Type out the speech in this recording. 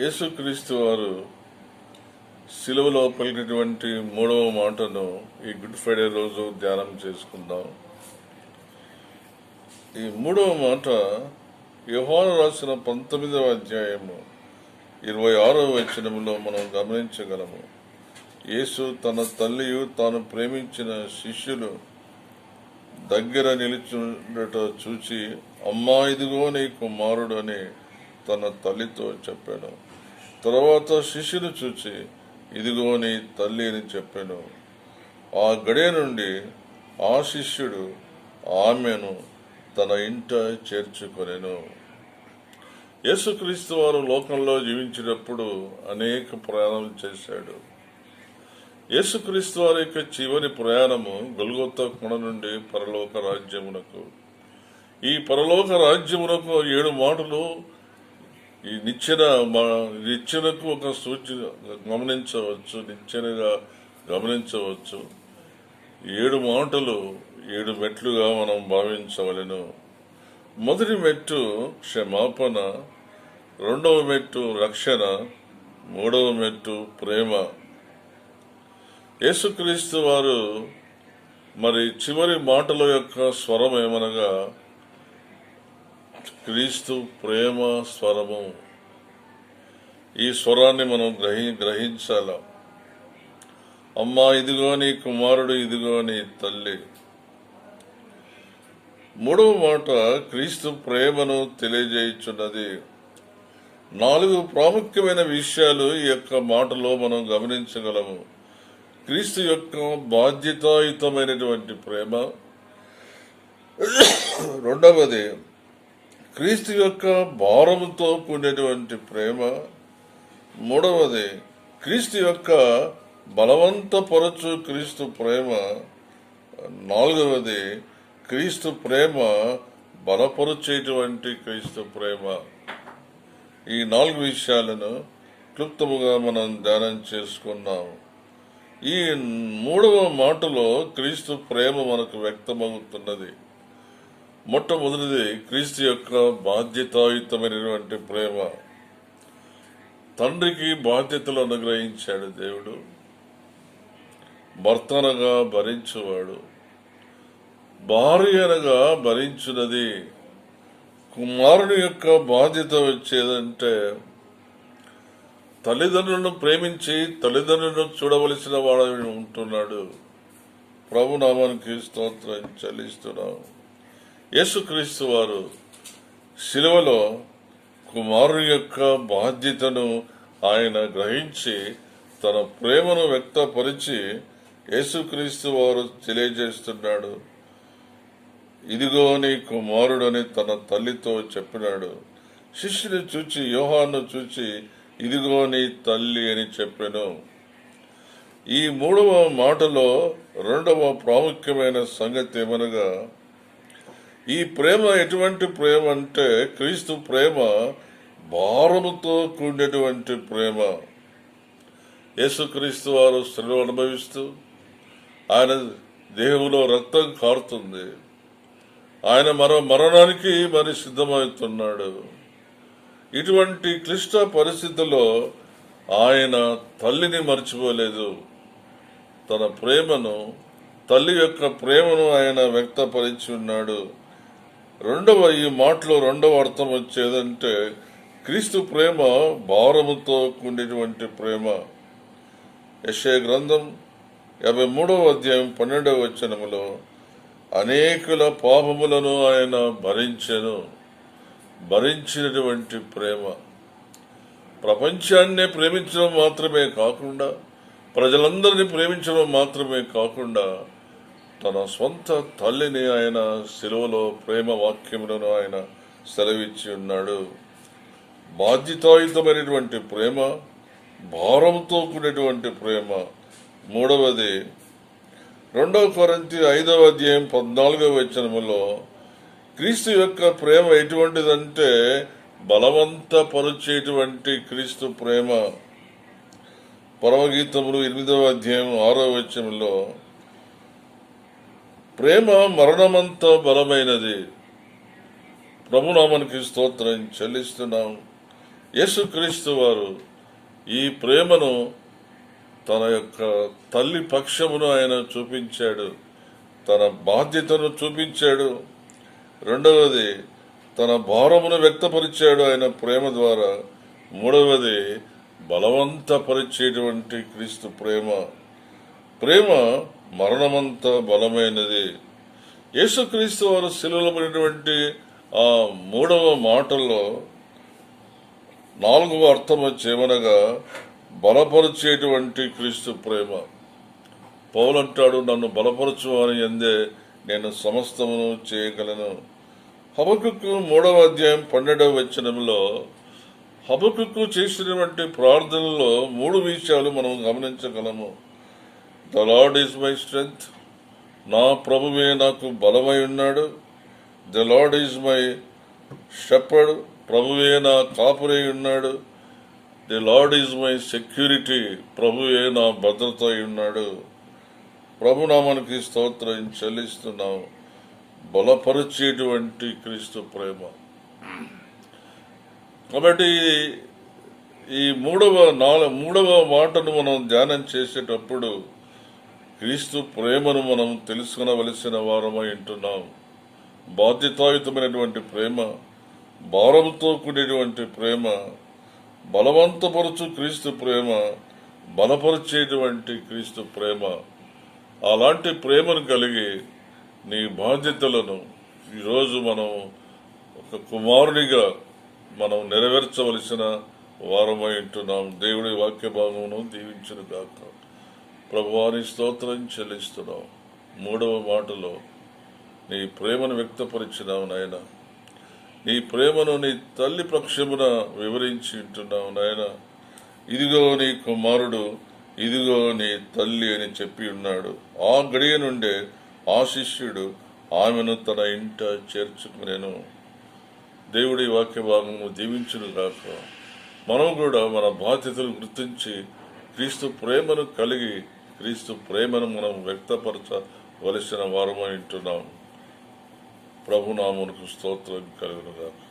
యేసుక్రీస్తు వారు సిలువలో పలికినటువంటి మూడవ మాటను ఈ గుడ్ ఫ్రైడే రోజు ధ్యానం చేసుకుందాం. ఈ మూడవ మాట యోహాను రాసిన పంతొమ్మిదవ అధ్యాయము ఇరవై ఆరవ వచనంలో మనం గమనించగలము. యేసు తన తల్లియు తాను ప్రేమించిన శిష్యులు దగ్గర నిలుచుండట చూచి అమ్మా ఇదిగో నీ కుమారుడు అని తన తల్లితో చెప్పాడు తర్వాత శిష్యుని చూచి ఇదిగో నీ తల్లి అని చెప్పాను. ఆ గడియ నుండి ఆ శిష్యుడు ఆమెను తన ఇంట చేర్చుకొనెను. యేసుక్రీస్తు వారు లోకంలో జీవించినప్పుడు అనేక ప్రయాణాలు చేశాడు. యేసుక్రీస్తు వారి యొక్క చివరి ప్రయాణము గొల్గొత్త కొండ నుండి పరలోక రాజ్యమునకు. ఈ పరలోక రాజ్యమునకు ఏడు మాటలు ఈ నిచ్చెన మా- నిచ్చెనకు ఒక సూచన గమనించవచ్చు నిచ్చెనగా గమనించవచ్చు. ఏడు మాటలు ఏడు మెట్లుగా మనం భావించవలెను. మొదటి మెట్టు క్షమాపణ రెండవ మెట్టు రక్షణ మూడవ మెట్టు ప్రేమ. యేసుక్రీస్తు వారు మరి చివరి మాటల యొక్క స్వరం ఏమనగా క్రీస్తు ప్రేమ స్వరము. ఈ స్వరాన్ని మనం గ్రహి గ్రహించాల. అమ్మ ఇదిగో నీ కుమారుడు ఇదిగో నీ తల్లి. మూడవ మాట క్రీస్తు ప్రేమను తెలియజేయుచున్నది. నాలుగు ప్రాముఖ్యమైన విషయాలు ఈ యొక్క మాటలో మనం గమనించగలము. క్రీస్తు యొక్క బాధ్యతాయుతమైనటువంటి ప్రేమ. రెండవది క్రీస్తు యొక్క భారముతో కూడినటువంటి ప్రేమ. మూడవది క్రీస్తు యొక్క బలవంతపరచు క్రీస్తు ప్రేమ. నాలుగవది క్రీస్తు ప్రేమ బలపరచేటువంటి క్రీస్తు ప్రేమ. ఈ నాలుగు విషయాలను క్లుప్తముగా మనం ధ్యానం చేసుకున్నాం ఈ మూడవ మాటలో క్రీస్తు ప్రేమ మనకు వ్యక్తమవుతున్నది. మొట్టమొదటిది క్రీస్తు యొక్క బాధ్యతాయుతమైనటువంటి ప్రేమ. తండ్రికి బాధ్యతలు అనుగ్రహించాడు దేవుడు. భర్తనగా భరించువాడు. భార్యనగా భరించినది. కుమారుని యొక్క బాధ్యత వచ్చేదంటే తల్లిదండ్రులను ప్రేమించి తల్లిదండ్రులను చూడవలసిన వాడు ఉంటున్నాడు. ప్రభునామానికి స్తోత్రం చెల్లిస్తున్నాము యేసుక్రీస్తు వారు శిలువలో కుమారు యొక్క బాధ్యతను ఆయన గ్రహించి తన ప్రేమను వ్యక్తపరిచి యేసుక్రీస్తు వారు తెలియజేస్తున్నాడు. ఇదిగో నీ కుమారుడని తన తల్లితో చెప్పినాడు. శిష్యుని చూచి యోహాను చూచి ఇదిగో నీ తల్లి అని చెప్పాను. ఈ మూడవ మాటలో రెండవ ప్రాముఖ్యమైన సంగతి ఏమనగా ఈ ప్రేమ ఎటువంటి ప్రేమ అంటే క్రీస్తు ప్రేమ భారముతో కూడినటువంటి ప్రేమ. యేసుక్రీస్తు వారు స్త్రీలు అనుభవిస్తూ ఆయన దేహంలో రక్తం కారుతుంది. ఆయన మరో మరణానికి మరి సిద్ధమవుతున్నాడు. ఇటువంటి క్లిష్ట పరిస్థితుల్లో ఆయన తల్లిని మర్చిపోలేదు. తన ప్రేమను తల్లి యొక్క ప్రేమను ఆయన వ్యక్తపరిచి ఉన్నాడు. రెండవ ఈ మాటలో రెండవ అర్థం వచ్చేదంటే క్రీస్తు ప్రేమ భారముతో కూడినటువంటి ప్రేమ. యశే గ్రంథం యాభై మూడవ అధ్యాయం పన్నెండవ వచనములో అనేకుల పాపములను ఆయన భరించను. భరించినటువంటి ప్రేమ. ప్రపంచాన్నే ప్రేమించడం మాత్రమే కాకుండా ప్రజలందరినీ ప్రేమించడం మాత్రమే కాకుండా తన సొంత తల్లిని ఆయన సెలవులో ప్రేమ వాక్యములను ఆయన సెలవిచ్చి ఉన్నాడు. బాధ్యతాయుతమైనటువంటి ప్రేమ భారంతో కూడినటువంటి ప్రేమ. మూడవది రెండవ కొరంతి ఐదవ అధ్యాయం పద్నాలుగవ వచనములో క్రీస్తు యొక్క ప్రేమ ఎటువంటిదంటే బలవంతపరిచేటువంటి క్రీస్తు ప్రేమ. పరమగీతములు ఎనిమిదవ అధ్యాయం ఆరవ వచనంలో ప్రేమ మరణమంత బలమైనది. ప్రభునామానికి స్తోత్రం చెల్లిస్తున్నాం. యేసుక్రీస్తు వారు ఈ ప్రేమను తన యొక్క తల్లి పక్షమును ఆయన చూపించాడు. తన బాధ్యతను చూపించాడు. రెండవది తన భారమును వ్యక్తపరిచాడు ఆయన ప్రేమ ద్వారా. మూడవది బలవంతపరిచేటువంటి క్రీస్తు ప్రేమ. ప్రేమ మరణమంత బలమైనది. యేసుక్రీస్తు వారు శిలువబడినటువంటి ఆ మూడవ మాటల్లో నాలుగవ అర్థం వచ్చేమనగా బలపరిచేటువంటి క్రీస్తు ప్రేమ. పౌలంటాడు నన్ను బలపరచు అని ఎందే నేను సమస్తమును చేయగలను. హబకుకు మూడవ అధ్యాయం పన్నెండవ వచనంలో హబకుకు చేసినటువంటి ప్రార్థనలో మూడు విషయాలు మనం గమనించగలము. The lord is my strength నా ప్రభువే నాకు బలమై ఉన్నాడు. The lord is my shepherd ప్రభువే నా కాపురై ఉన్నాడు. The lord is my security ప్రభువే నా భద్రత అయి ఉన్నాడు. ప్రభునామానికి స్తోత్రం చెల్లిస్తున్నాం. బలపరిచేటువంటి క్రీస్తు ప్రేమ. కాబట్టి ఈ మూడవ నాలుగు మూడవ మాటను మనం ధ్యానం చేసేటప్పుడు క్రీస్తు ప్రేమను మనం తెలుసుకునవలసిన వారమై ఉంటున్నాం బాధ్యతాయుతమైనటువంటి ప్రేమ భారంతో కూడినటువంటి ప్రేమ బలవంతపరచు క్రీస్తు ప్రేమ బలపరిచేటువంటి క్రీస్తు ప్రేమ. అలాంటి ప్రేమను కలిగి నీ బాధ్యతలను ఈరోజు మనం ఒక కుమారునిగా మనం నెరవేర్చవలసిన వారమై ఉంటున్నాం దేవుడి వాక్య భాగమును దీవించిన దాకా ప్రభువాని స్తోత్రం చెల్లిస్తున్నాం మూడవ మాటలో నీ ప్రేమను వ్యక్తపరిచినావు నాయన. నీ ప్రేమను నీ తల్లి పక్షమున వివరించి ఉంటున్నావు నాయన. ఇదిగో నీ కుమారుడు ఇదిగో నీ తల్లి అని చెప్పి ఉన్నాడు. ఆ గడియ నుండే ఆ శిష్యుడు ఆమెను తన ఇంట చేర్చుకునేను. దేవుడి వాక్య భాగము దీవించును కాక మనం కూడా మన బాధ్యతలు గుర్తించి క్రీస్తు ప్రేమను కలిగి క్రీస్తు ప్రేమను మనం వ్యక్తపరచవలసిన వారమై ఉంటున్నాం. ప్రభునామునకు స్తోత్రం కలుగునుగాక.